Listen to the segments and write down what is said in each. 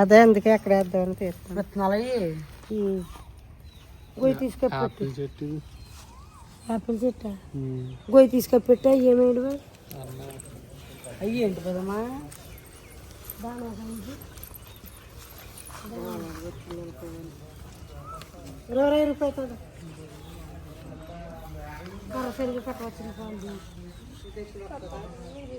అదే అందుకే ఎక్కడ వేద్దామని తీస్తాను విత్తనాలు గొయ్యి తీసుకొచ్చి చెట్టు. యాపిల్ చెట్ట? గొయ్యి తీసుకొచ్చి ఏమేయడం అయ్యి ఏంటి కదమ్మా ఇరవై రూపాయలు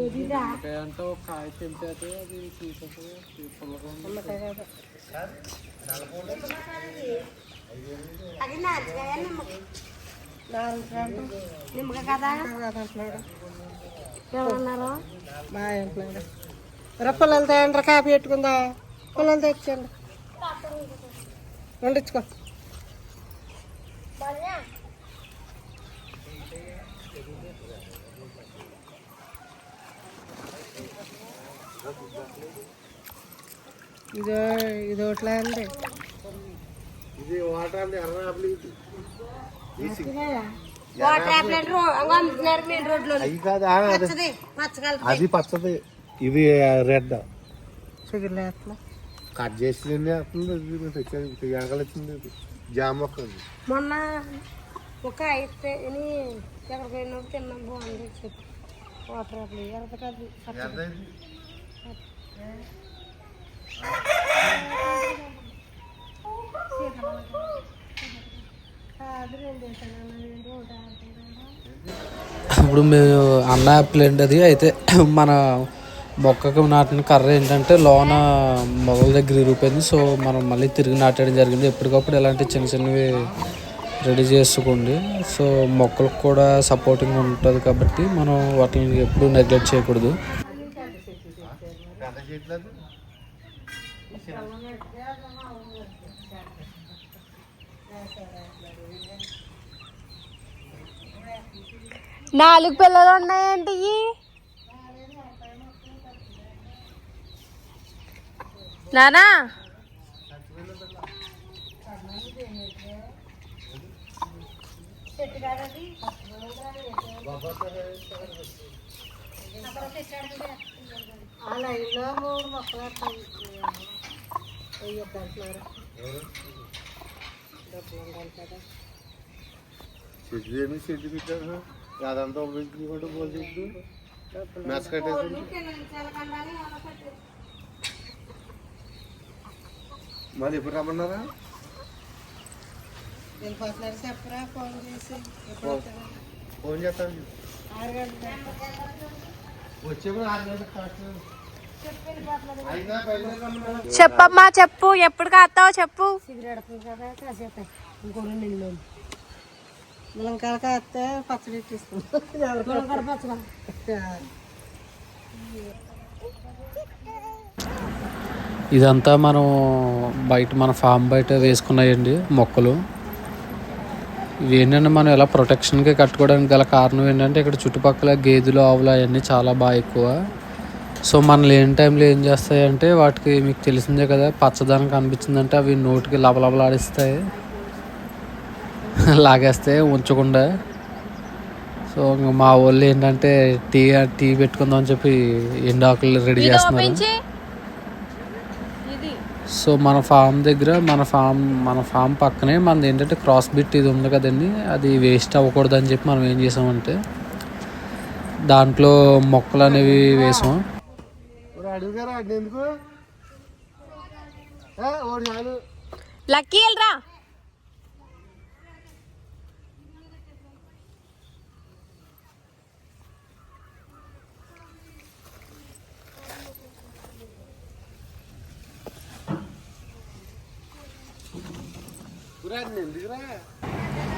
ఏదిరా అంటే ఒక కాయ అది తీసేస్తుంది నిమ్మకాయ కాదు నిమ్మకాయ ఎవరన్నారు మా అంటున్నాడు రా పిల్లలు తేండ్ర కాపీ పెట్టుకుందా? పిల్లలు తెచ్చండి వండించుకో. ఇదో ఇది ఒకట్లా అండి ఇది. వాటర్ అంటే ఎర్ర ఆపిల్ ఇది. వాటర్ యాప్లెట్ అమ్ముతున్నారు మెయిన్ రోడ్లో. అవి కాదు ఆ, అది- పచ్చది పచ్చగల అది పచ్చది. ఇది రెడ్. కట్ చేసి వెనకాల వచ్చింది జామ మొక్క. మొన్న ఒక అయితే ఎక్కడికి పోయినప్పుడు తిన్నాం బాగుంది చెప్పు. వాటర్ యాప్లు ఎక్కడ కాదు ఎర్ర ఇది. కాదు రెండు వేసాను రోడ్డు ఇప్పుడు మేము అన్న యాపిల్ ఏంటది? అది అయితే మన మొక్కకు నాటిన కర్ర ఏంటంటే లోన మొదల దగ్గర ఇరిగిపోయింది. సో మనం మళ్ళీ తిరిగి నాటడం జరిగింది. ఎప్పటికప్పుడు ఇలాంటి చిన్న చిన్నవి రెడీ చేసుకోండి. సో మొక్కలకు కూడా సపోర్టింగ్ ఉంటుంది కాబట్టి మనం వాటిని ఎప్పుడు నెగ్లెక్ట్ చేయకూడదు. పెద్ద నాలుగు పిల్లలు ఉన్నాయండి. నానా? చెట్టు ఆ లైన్లో మూడు మొక్కలు వస్తాయి. వేయొద్దంటున్నారు డబ్బులు ఉండాలి కదా. చెట్టు ఏమి చెట్టు పెట్టారు? అదంతా ఉపయోగించుకుంటూ పోల్ చెట్టు. మెస్ కట్టేసి మళ్ళీ ఎప్పుడు రమ్మన్నారా? ఫోన్ చేస్తాను. చెప్పమ్మా చెప్పు. ఎప్పుడు కాస్తావు చెప్పు. ములంకాయలు కాస్తే పచ్చడా ఇదంతా మనం బయట మన ఫామ్ బయట వేసుకున్నాయండి మొక్కలు. ఇవి ఏంటంటే మనం ఎలా ప్రొటెక్షన్కి కట్టుకోవడానికి గల కారణం ఏంటంటే ఇక్కడ చుట్టుపక్కల గేదెలు ఆవులు అవన్నీ చాలా బాగా ఎక్కువ. సో మన లేని టైంలో ఏం చేస్తాయంటే వాటికి మీకు తెలిసిందే కదా పచ్చదనం కనిపించిందంటే అవి నోటికి లబలబలాడిస్తాయి. లాగేస్తాయి ఉంచకుండా. సో ఇంకా మా వాళ్ళు ఏంటంటే టీ టీ పెట్టుకుందాం అని చెప్పి ఎండాకులు రెడీ చేస్తున్నారు. సో మన ఫామ్ దగ్గర మన ఫామ్ మన ఫామ్ పక్కనే మనది ఏంటంటే క్రాస్ బిట్ ఇది ఉంది కదండి. అది వేస్ట్ అవ్వకూడదు అని చెప్పి మనం ఏం చేసామంటే దాంట్లో మొక్కలు అనేవి వేసాం. లక్కీ వెళ్ళరా?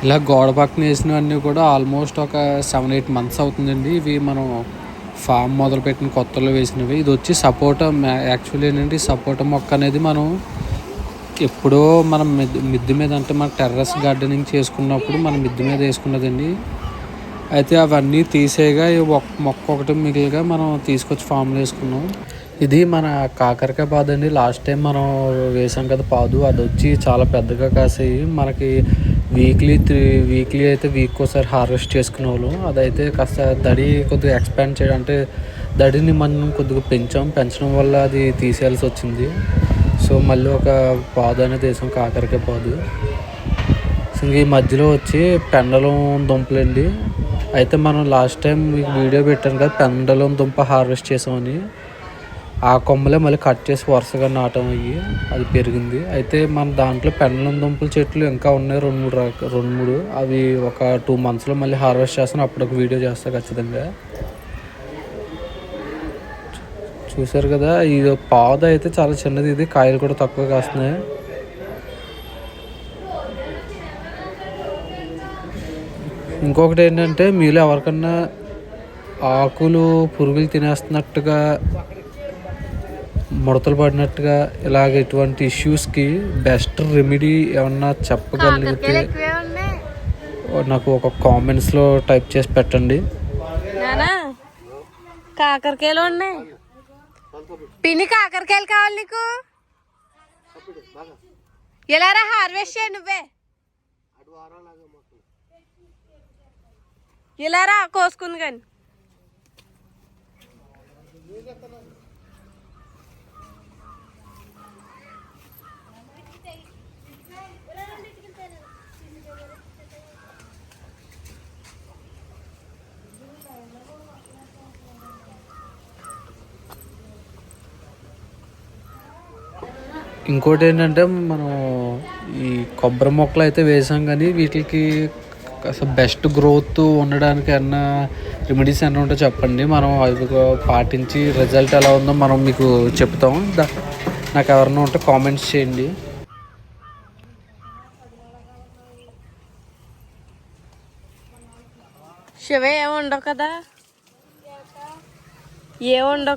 ఇలా గోడ పక్కన వేసినవన్నీ కూడా ఆల్మోస్ట్ ఒక సెవెన్ ఎయిట్ మంత్స్ అవుతుందండి. ఇవి మనం ఫామ్ మొదలుపెట్టిన కొత్తలో వేసినవి. ఇది వచ్చి సపోటా యాక్చువల్లీ ఏంటంటే సపోటా మొక్క అనేది మనం ఎప్పుడో మనం మిద్దె మిద్ది మీద అంటే మన టెర్రస్ గార్డెనింగ్ చేసుకున్నప్పుడు మనం మిద్ది మీద వేసుకున్నదండి. అయితే అవన్నీ తీసేయగా ఈ మొక్క ఒకటి మిగిలిగా మనం తీసుకొచ్చి ఫామ్లో వేసుకున్నాం. ఇది మన కాకరకాయ పాదు అండి. లాస్ట్ టైం మనం వేసాం కదా పాదు అది వచ్చి చాలా పెద్దగా కాసాయి. మనకి వీక్లీ త్రీ వీక్లీ అయితే వీక్ ఒకసారి హార్వెస్ట్ చేసుకునే వాళ్ళం అదైతే కాస్త దడి కొద్దిగా ఎక్స్పాండ్ చేయడం అంటే దడిని మనం కొద్దిగా పెంచాం. పెంచడం వల్ల అది తీసేయాల్సి వచ్చింది. సో మళ్ళీ ఒక పాదు అనేది వేసాం కాకరకాయ పాదు. సో ఈ మధ్యలో వచ్చి పెండలం దుంపలండి. అయితే మనం లాస్ట్ టైం మీకు వీడియో పెట్టాను కదా పెండలం దుంప హార్వెస్ట్ చేసామని. ఆ కొమ్మలే మళ్ళీ కట్ చేసి వరుసగా నాటం అయ్యి అది పెరిగింది. అయితే మన దాంట్లో పెండలం దుంపల చెట్లు ఇంకా ఉన్నాయి రెండు మూడు రక రెండు మూడు. అవి ఒక టూ మంత్స్లో మళ్ళీ హార్వెస్ట్ చేస్తాను. అప్పుడు ఒక వీడియో చేస్తా ఖచ్చితంగా. చూసారు కదా ఇది పాదు అయితే చాలా చిన్నది. ఇది కాయలు కూడా తక్కువ కాస్తున్నాయి. ఇంకొకటి ఏంటంటే మీలో ఎవరికన్నా ఆకులు పురుగులు తినేస్తున్నట్టుగా ముడతలు పడినట్టుగా ఇలాగ ఇటువంటి ఇష్యూస్కి బెస్ట్ రెమెడీ ఏమన్నా చెప్పగలిగితే నాకు ఒక కామెంట్స్లో టైప్ చేసి పెట్టండి. కాకరకాయలు ఉన్నాయి. పిన్ని కాకరకాయలు కావాలి నీకు? ఎలారా హార్వెస్ట్ చేయి నువ్వే. ఇలారా కోసుకుంది కానీ. ఇంకోటి ఏంటంటే మనం ఈ కొబ్బరి మొక్కలు అయితే వేసాం కానీ వీటికి అసలు బెస్ట్ గ్రోత్ ఉండడానికి అన్న రెమెడీస్ అన్న ఉంటే చెప్పండి. మనం అవి పాటించి రిజల్ట్ ఎలా ఉందో మనం మీకు చెప్తాం. దా- నాకు ఎవరన్నా ఉంటే కామెంట్స్ చేయండి. శివ ఏముండవు కదా? ఏముండవు